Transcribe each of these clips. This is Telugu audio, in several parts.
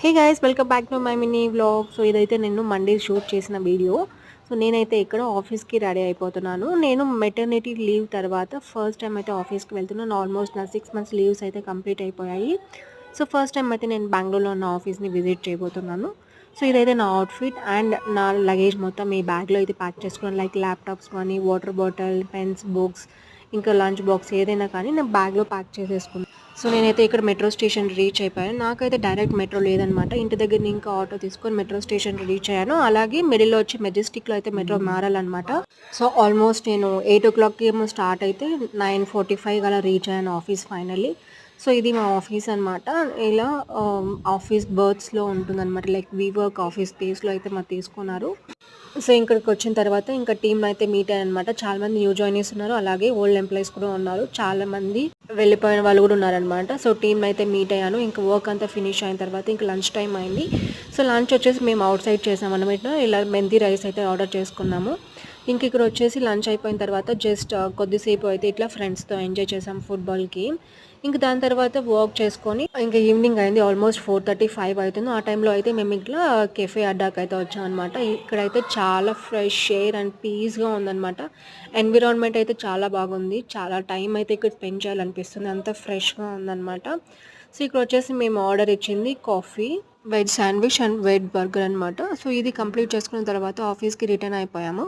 Hey guys welcome back to my mini vlog so ఇదైతే నేను మండే షూట్ చేసిన వీడియో సో నేనైతే ఇక్కడ ఆఫీస్కి రెడీ అయిపోతున్నాను. నేను మెటర్నిటీ లీవ్ తర్వాత ఫస్ట్ టైం అయితే ఆఫీస్కి వెళ్తున్నాను. ఆల్మోస్ట్ నా సిక్స్ మంత్స్ లీవ్స్ అయితే కంప్లీట్ అయిపోయాయి. సో ఫస్ట్ టైం అయితే నేను బెంగళూరులో ఉన్న ఆఫీస్ని విజిట్ చేయబోతున్నాను. సో ఇదైతే నా అవుట్ఫిట్ అండ్ నా లగేజ్ మొత్తం ఈ బ్యాగ్లో అయితే ప్యాక్ చేసుకున్నాను. లైక్ ల్యాప్టాప్స్ కానీ వాటర్ బాటిల్ పెన్స్ బుక్స్ ఇంకా లంచ్ బాక్స్ ఏదైనా కానీ నేను బ్యాగ్లో ప్యాక్ చేసేసుకున్నాను సో నేనైతే ఇక్కడ మెట్రో స్టేషన్ రీచ్ అయిపోయాను. నాకైతే డైరెక్ట్ మెట్రో లేదనమాట. ఇంటి దగ్గర నేను ఇంకా ఆటో తీసుకొని మెట్రో స్టేషన్ రీచ్ అయ్యాను. అలాగే మిడిల్లో వచ్చి మెజెస్టిక్లో అయితే మెట్రో మారాలన్నమాట. సో ఆల్మోస్ట్ నేను ఎయిట్ ఓ క్లాక్కి ఏమో స్టార్ట్ అయితే నైన్ ఫార్టీ ఫైవ్ అలా రీచ్ అయ్యాను ఆఫీస్ ఫైనల్లీ. సో ఇది మా ఆఫీస్ అనమాట ఇలా ఆఫీస్ బర్త్స్లో ఉంటుందన్నమాట. లైక్ వీ వర్క్ ఆఫీస్ స్పేస్లో అయితే మాకు తీసుకున్నారు. సో ఇక్కడికి వచ్చిన తర్వాత ఇంకా టీమ్ అయితే మీట్ అయ్యానమాట చాలా మంది న్యూ జాయినర్స్ ఉన్నారు. అలాగే ఓల్డ్ ఎంప్లాయీస్ కూడా ఉన్నారు. చాలా మంది వెళ్ళిపోయిన వాళ్ళు కూడా ఉన్నారనమాట సో టీమ్ అయితే మీట్ అయ్యాను. ఇంకా వర్క్ అంతా ఫినిష్ అయిన తర్వాత ఇంకా లంచ్ టైం అయింది. సో లంచ్ వచ్చేసి మేము అవుట్ సైడ్ చేసాం అనమాట ఇలా మెంతి రైస్ అయితే ఆర్డర్ చేసుకున్నాము. ఇంక ఇక్కడ వచ్చేసి లంచ్ అయిపోయిన తర్వాత జస్ట్ uh, కొద్దిసేపు అయితే ఇట్లా ఫ్రెండ్స్తో ఎంజాయ్ చేసాం ఫుట్బాల్కి ఇంక దాని తర్వాత వర్క్ చేసుకొని ఇంకా ఈవినింగ్ అయింది. ఆల్మోస్ట్ ఫోర్ థర్టీ ఫైవ్ అవుతుంది. ఆ టైంలో అయితే మేము ఇట్లా కెఫే అడ్డాకి అయితే వచ్చాం అనమాట ఇక్కడైతే చాలా ఫ్రెష్ ఎయిర్ అండ్ పీస్గా ఉందన్నమాట. ఎన్విరాన్మెంట్ అయితే చాలా బాగుంది. చాలా టైం అయితే ఇక్కడ స్పెండ్ చేయాలనిపిస్తుంది అంత ఫ్రెష్గా ఉందన్నమాట. సో ఇక్కడ వచ్చేసి మేము ఆర్డర్ ఇచ్చింది coffee veg sandwich and veg burger అనమాట సో ఇది కంప్లీట్ చేసుకున్న తర్వాత ఆఫీస్కి రిటర్న్ అయిపోయాము.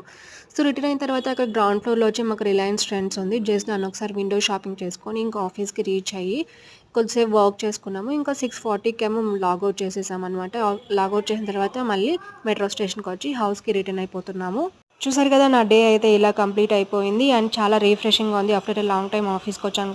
సో రిటర్న్ అయిన తర్వాత అక్కడ గ్రౌండ్ ఫ్లోర్లో వచ్చి మాకు రిలయన్స్ ట్రెండ్స్ ఉంది. జస్ట్ నన్ను ఒకసారి విండో షాపింగ్ చేసుకొని ఇంకా ఆఫీస్కి రీచ్ అయ్యి కొద్దిసేపు వర్క్ చేసుకున్నాము. ఇంకా సిక్స్ ఫార్టీకి ఏమో లాగౌట్ చేసేసాం అనమాట లాగౌట్ చేసిన తర్వాత మళ్ళీ మెట్రో స్టేషన్కి వచ్చి హౌస్కి రిటర్న్ అయిపోతున్నాము. చూసారు కదా నా డే అయితే ఇలా కంప్లీట్ అయిపోయింది. అండ్ చాలా రీఫ్రెషింగ్గా ఉంది. ఆఫ్టర్ లాంగ్ టైం ఆఫీస్కి వచ్చాను